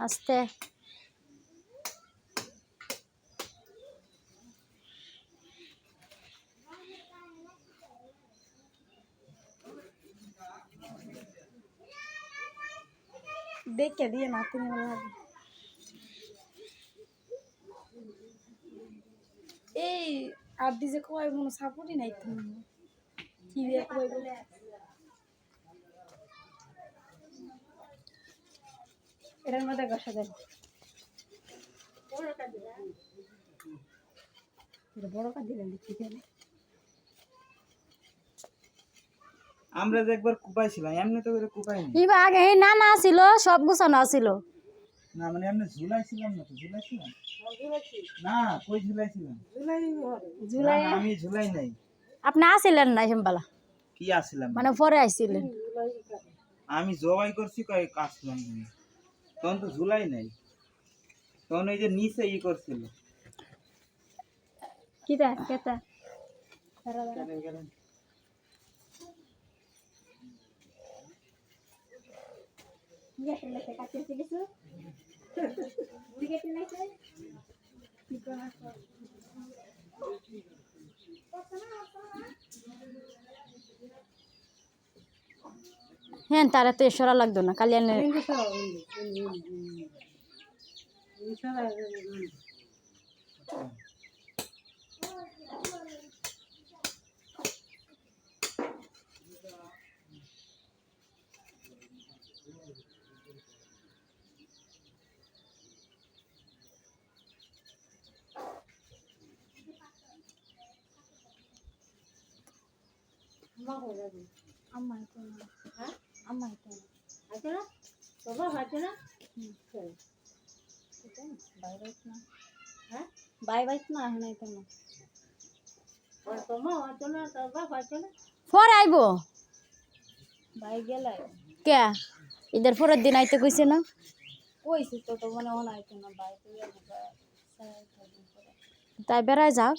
আস্তে দেখে দিয়ে না তুমি লাগে এই আর দিছে কয় মনে সাপোর্টই নাই তুমি কি দিয়ে কয় বলে এটার মধ্যে গসা দেন। বড় কাজ দিলেন দেখি আমরা যে একবার কুপাইছিলাম এমনি তো করে কুপাই না ইবা আগে এই নানা ছিল সব গুছানো আছিল। না মানে এমনি ঝুলাইছিলাম না তো ঝুলাইছিলাম? না কই ঝুলাইছিলাম? জুলাই না, আমি ঝুলাই নাই। আপনি আসিলেন না হেমবালা? কি আসছিলাম মানে পরে আইছিলেন। আমি জবাই করছি কয় তুমি তখন তো ঝুলাই নাই। তখন ওই যে নিচে ই করছিল। কিটা কেটা হ্যাঁ তারা তো এসরা লাগতো না কালি আনে আম্মা তো না হ্যাঁ আম্মা তো না আছে না তোমার আছে না বাইরে না হ্যাঁ বাই বাই না এখন তো না আর তোমার আছে না তোর বাপ আছে না পরে আইবো বাই গেলে কে ঈদের পরের দিন আইতে কইছে না কইছি তো তো মনে হয় না না বাই তো গেলে তাই বেড়ায় যাক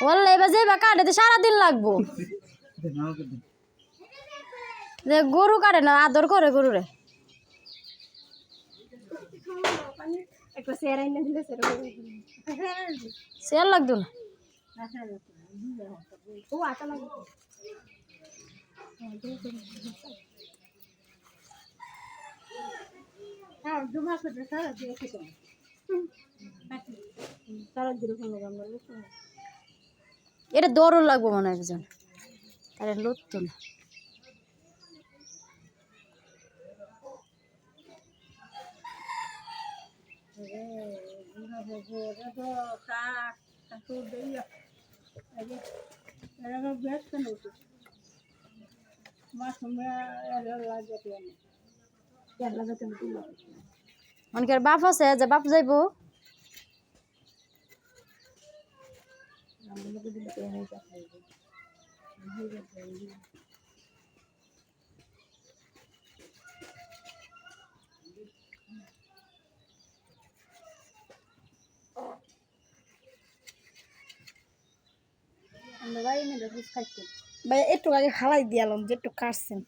বললে এবার যাইবা কাটাতে সারাদিন লাগবো। যে গরু কাটে না আদর করে সেরাই না সেল লাগতো না? হ্যাঁ করে সারা দিয়ে খেতে। সারা আমরা এটা দৌড় লাগবো মনে একজন। তাহলে লড়তো না। অনেকের বাপ আছে যে বাপ যাইবো। আমাদের দিলে কে যাবে আমরা বাড়ি নিয়ে ভাই, একটু আগে হালাই দিয়ালাম, যে একটু কাটছেন।